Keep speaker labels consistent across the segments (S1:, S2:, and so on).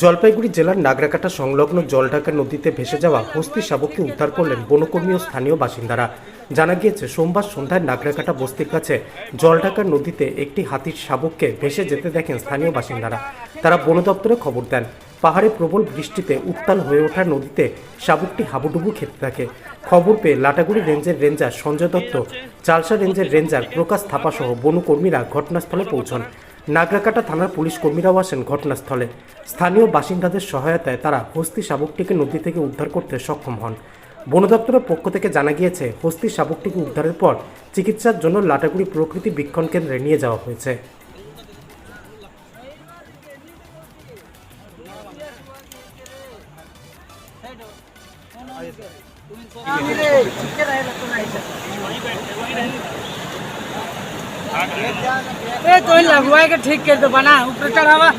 S1: জলপাইগুড়ি জেলার নাগরাকাটা সংলগ্ন জলঢাকা নদীতে ভেসে যাওয়া হস্তি শাবককে উদ্ধার করলেন বনকর্মী ও স্থানীয় বাসিন্দারা। জানা গিয়েছে, সোমবার সন্ধ্যায় নাগরাকাটা বস্তির কাছে জলঢাকা নদীতে একটি হাতির শাবককে ভেসে যেতে দেখেন স্থানীয় বাসিন্দারা। তারা বন দপ্তরে খবর দেন, পাহাড়ে প্রবল বৃষ্টিতে উত্তাল হয়ে ওঠা নদীতে শাবকটি হাবুডুবু খেতে থাকে। খবর পেয়ে লাটাগুড়ি রেঞ্জের রেঞ্জার সঞ্জয় দত্ত, চালসা রেঞ্জের রেঞ্জার প্রকাশ থাপাসহ বনকর্মীরা ঘটনাস্থলে পৌঁছন। নাগরাকাটা থানার পুলিশ কর্মীরাও আসেন ঘটনাস্থলে। স্থানীয় বাসিন্দাদের সহায়তায় তারা হস্তি শাবকটিকে নদী থেকে উদ্ধার করতে সক্ষম হন। বন দপ্তরের পক্ষ থেকে জানা গিয়েছে, হস্তি শাবকটিকে উদ্ধারের পর চিকিৎসার জন্য লাটাগুড়ি প্রকৃতি বীক্ষণ কেন্দ্রে নিয়ে যাওয়া হয়েছে।
S2: ए तो इन लगवाए के ठीक कर दो बना ऊपर चढ़ावा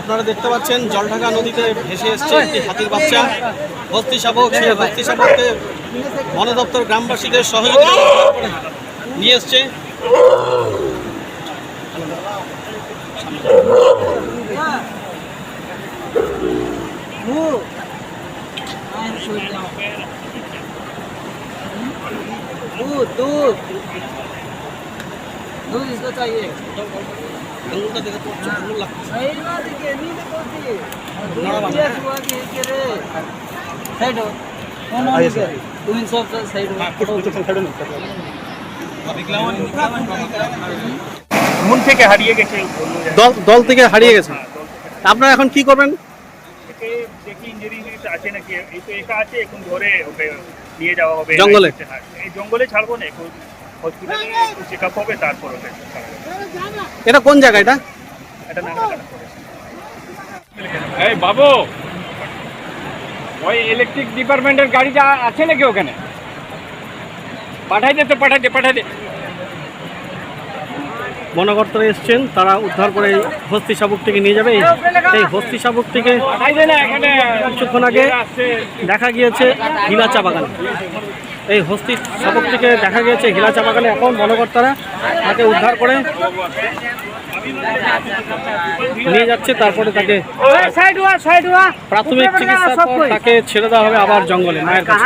S3: আপনারা দেখতে পাচ্ছেন জলঢাকা নদীতে ভেসে এসছে একটি হাতির বাচ্চা হস্তি শাবক সেই হস্তি শাবককে বন দপ্তর গ্রামবাসীদের সহযোগিতা নিয়ে এসছে
S2: दूध दूध दूध इसको चाहिए
S3: আঙুলটা দেখে তো চোখ আঙুল লাগছে
S2: सही ना दिखे नहीं देखो
S3: नड़ा बांध।
S2: ये हुआ कि के रे साइड हो कौन हो के तू इन सब से साइड हो
S4: মন থেকে হারিয়ে গেছে
S3: দল দল থেকে হারিয়ে গেছে আপনারা এখন কি করবেন
S4: একে দেখি ইঞ্জুরি আছে নাকি এই তো একা আছে এখন ধরে ওকে নিয়ে যাওয়া হবে
S3: জঙ্গলে?
S4: এই জঙ্গলে ছাড়বো না হসপিটালে চেক আপ হবে তারপর ওকে
S3: এটা কোন জায়গা এটা?
S4: এটা না
S5: এই বাবু ওই ইলেকট্রিক ডিপার্টমেন্টের গাড়িটা আছে নাকি ওখানে? পাঠাই দে তো পাঠাই দে পাঠাই দে।
S3: বনকর্তারা এসছেন, তারা উদ্ধার করে হস্তি শাবকটিকে নিয়ে যাবে। এই হস্তি শাবকটিকে কিছুক্ষণ আগে দেখা গিয়েছে হিলাচা বাগানে। এই হস্তি শাবকটিকে দেখা গিয়েছে হিলা চা বাগানে এখন বনকর্তারা তাকে উদ্ধার করে নিয়ে যাচ্ছে, তারপরে তাকে প্রাথমিক চিকিৎসা তাকে ছেড়ে দেওয়া হবে আবার জঙ্গলে, মায়ের কাছে।